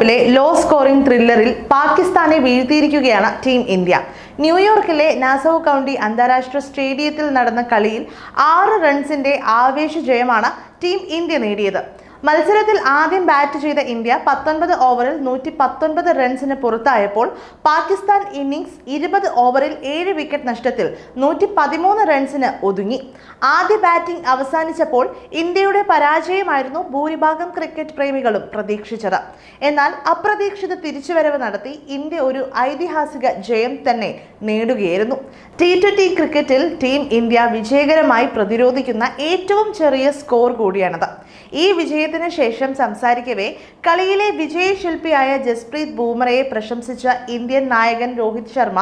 ലോകകപ്പിലെ low scoring ത്രില്ലറിൽ പാകിസ്ഥാനെ വീഴ്ത്തിയിരിക്കുകയാണ് team India. ന്യൂയോർക്കിലെ നാസോ കൗണ്ടി അന്താരാഷ്ട്ര സ്റ്റേഡിയത്തിൽ നടന്ന കളിയിൽ ആറ് റൺസിന്റെ ആവേശ ജയമാണ് ടീം ഇന്ത്യ നേടിയത്. മത്സരത്തിൽ ആദ്യം ബാറ്റ് ചെയ്ത ഇന്ത്യ പത്തൊൻപത് ഓവറിൽ നൂറ്റി പത്തൊൻപത് റൺസിന് പുറത്തായപ്പോൾ പാകിസ്ഥാൻ ഇന്നിംഗ്സ് ഇരുപത് ഓവറിൽ ഏഴ് വിക്കറ്റ് നഷ്ടത്തിൽ നൂറ്റി പതിമൂന്ന് റൺസിന് ഒതുങ്ങി. ആദ്യ ബാറ്റിംഗ് അവസാനിച്ചപ്പോൾ ഇന്ത്യയുടെ പരാജയമായിരുന്നു ഭൂരിഭാഗം ക്രിക്കറ്റ് പ്രേമികളും പ്രതീക്ഷിച്ചത്. എന്നാൽ അപ്രതീക്ഷിത തിരിച്ചുവരവ് നടത്തി ഇന്ത്യ ഒരു ഐതിഹാസിക ജയം തന്നെ നേടുകയായിരുന്നു. ടി ട്വന്റി ക്രിക്കറ്റിൽ ടീം ഇന്ത്യ വിജയകരമായി പ്രതിരോധിക്കുന്ന ഏറ്റവും ചെറിയ സ്കോർ കൂടിയാണത്. ഈ വിജയത്തിന് ശേഷം സംസാരിക്കവേ കളിയിലെ വിജയശില്പിയായ ജസ്പ്രീത് ബൂമറയെ പ്രശംസിച്ച ഇന്ത്യൻ നായകൻ രോഹിത് ശർമ്മ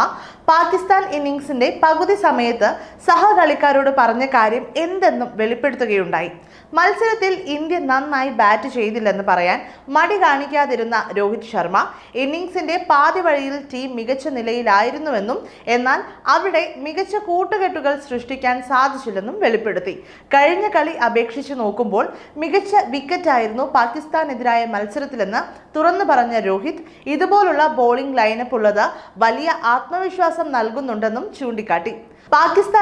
പാകിസ്ഥാൻ ഇന്നിംഗ്സിന്റെ പകുതി സമയത്ത് സഹകളിക്കാരോട് പറഞ്ഞ കാര്യം എന്തെന്നും വെളിപ്പെടുത്തുകയുണ്ടായി. മത്സരത്തിൽ ഇന്ത്യ നന്നായി ബാറ്റ് ചെയ്തില്ലെന്ന് പറയാൻ മടി കാണിക്കാതിരുന്ന രോഹിത് ശർമ്മ ഇന്നിങ്സിന്റെ പാതി വഴിയിൽ ടീം മികച്ച നിലയിലായിരുന്നുവെന്നും എന്നാൽ അവിടെ മികച്ച കൂട്ടുകെട്ടുകൾ സൃഷ്ടിക്കാൻ സാധിച്ചില്ലെന്നും വെളിപ്പെടുത്തി. കഴിഞ്ഞ കളി അപേക്ഷിച്ച് നോക്കുമ്പോൾ മികച്ച വിക്കറ്റായിരുന്നു പാകിസ്ഥാനെതിരായ മത്സരത്തിലെന്ന് തുറന്നു പറഞ്ഞ രോഹിത് ഇതുപോലുള്ള ബോളിംഗ് ലൈനപ്പ് ഉള്ളത് വലിയ ആത്മവിശ്വാസം നൽകുന്നുണ്ടെന്നും ചൂണ്ടിക്കാട്ടി.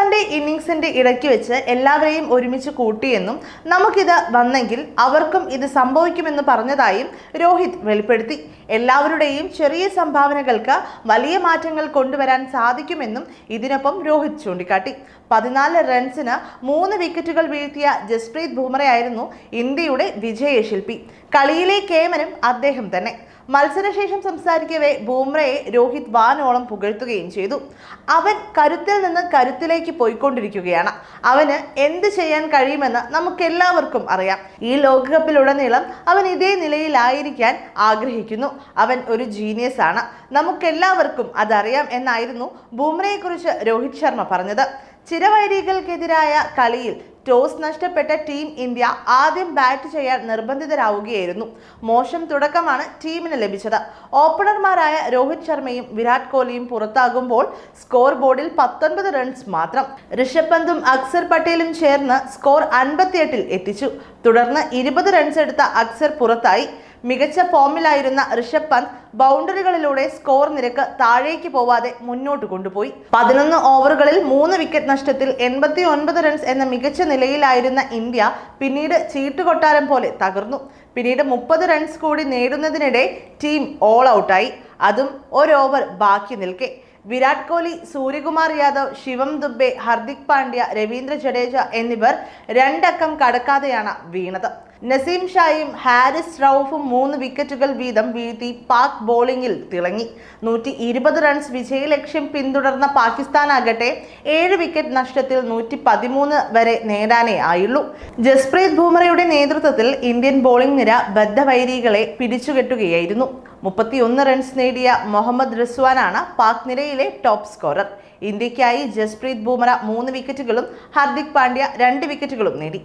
പാകിസ്ഥാന്റെ ഇന്നിങ്സിന്റെ ഇടയ്ക്ക് വെച്ച് എല്ലാവരെയും ഒരുമിച്ച് കൂട്ടിയെന്നും നമുക്കിത് വന്നെങ്കിൽ അവർക്കും ഇത് സംഭവിക്കുമെന്ന് പറഞ്ഞതായും രോഹിത് വെളിപ്പെടുത്തി. എല്ലാവരുടെയും ചെറിയ സംഭാവനകൾക്ക് വലിയ മാറ്റങ്ങൾ കൊണ്ടുവരാൻ സാധിക്കുമെന്നും ഇതിനൊപ്പം രോഹിത് ചൂണ്ടിക്കാട്ടി. പതിനാല് റൺസിന് മൂന്ന് വിക്കറ്റുകൾ വീഴ്ത്തിയ ജസ്പ്രീത് ബുംറയായിരുന്നു ഇന്ത്യയുടെ വിജയശില്പി. കളിയിലെ കേമനും അദ്ദേഹം തന്നെ. മത്സരശേഷം സംസാരിക്കവേ ബൂംറയെ രോഹിത് വാനോളം പുകഴ്ത്തുകയും ചെയ്തു. അവൻ കരുത്തിൽ നിന്ന് കരുത്തിലേക്ക് പോയിക്കൊണ്ടിരിക്കുകയാണ്. അവന് എന്ത് ചെയ്യാൻ കഴിയുമെന്ന് നമുക്കെല്ലാവർക്കും അറിയാം. ഈ ലോകകപ്പിലുടനീളം അവൻ ഇതേ നിലയിലായിരിക്കാൻ ആഗ്രഹിക്കുന്നു. അവൻ ഒരു ജീനിയസ് ആണ്. നമുക്കെല്ലാവർക്കും അതറിയാം എന്നായിരുന്നു ബൂമ്രയെക്കുറിച്ച് രോഹിത് ശർമ്മ പറഞ്ഞത്. ചിരവൈരികൾക്കെതിരായ കളിയിൽ ടോസ് നഷ്ടപ്പെട്ട ടീം ഇന്ത്യ ആദ്യം ബാറ്റ് ചെയ്യാൻ നിർബന്ധിതരാവുകയായിരുന്നു. മോശം തുടക്കമാണ് ടീമിന് ലഭിച്ചത്. ഓപ്പണർമാരായ രോഹിത് ശർമ്മയും വിരാട് കോഹ്ലിയും പുറത്താകുമ്പോൾ സ്കോർ ബോർഡിൽ പത്തൊൻപത് റൺസ് മാത്രം. ഋഷഭ് പന്തും അക്സർ പട്ടേലും ചേർന്ന് സ്കോർ അൻപത്തിയെട്ടിൽ എത്തിച്ചു. തുടർന്ന് ഇരുപത് റൺസ് എടുത്ത അക്സർ പുറത്തായി. മികച്ച ഫോമിലായിരുന്ന ഋഷഭ് പന്ത് ബൗണ്ടറികളിലൂടെ സ്കോർ നിരക്ക് താഴേക്ക് പോവാതെ മുന്നോട്ട് കൊണ്ടുപോയി. പതിനൊന്ന് ഓവറുകളിൽ മൂന്ന് വിക്കറ്റ് നഷ്ടത്തിൽ എൺപത്തി ഒൻപത് റൺസ് എന്ന മികച്ച നിലയിലായിരുന്ന ഇന്ത്യ പിന്നീട് ചീട്ടുകൊട്ടാരം പോലെ തകർന്നു. പിന്നീട് മുപ്പത് റൺസ് കൂടി നേടുന്നതിനിടെ ടീം ഓൾ ഔട്ടായി അതും ഒരു ഓവർ ബാക്കി നിൽക്കെ. വിരാട് കോഹ്ലി സൂര്യകുമാർ യാദവ് ശിവം ദുബെ ഹർദിക് പാണ്ഡ്യ രവീന്ദ്ര ജഡേജ എന്നിവർ രണ്ടക്കം കടക്കാതെയാണ് വീണത്. നസീം ഷായും ഹാരിസ് റൌഫും മൂന്ന് വിക്കറ്റുകൾ വീതം വീഴ്ത്തി പാക് ബോളിംഗിൽ തിളങ്ങി. നൂറ്റി ഇരുപത് റൺസ് വിജയലക്ഷ്യം പിന്തുടർന്ന പാകിസ്ഥാനാകട്ടെ ഏഴ് വിക്കറ്റ് നഷ്ടത്തിൽ നൂറ്റി പതിമൂന്ന് വരെ നേടാനേ ആയുള്ളൂ. ജസ്പ്രീത് ബൂമറയുടെ നേതൃത്വത്തിൽ ഇന്ത്യൻ ബോളിംഗ് നിര ബദ്ധവൈരികളെ പിടിച്ചുകെട്ടുകയായിരുന്നു. മുപ്പത്തിയൊന്ന് റൺസ് നേടിയ മുഹമ്മദ് റിസ്വാനാണ് പാക് നിരയിലെ ടോപ്പ് സ്കോറർ. ഇന്ത്യയ്ക്കായി ജസ്പ്രീത് ബൂമറ മൂന്ന് വിക്കറ്റുകളും ഹാർദിക് പാണ്ഡ്യ രണ്ട് വിക്കറ്റുകളും നേടി.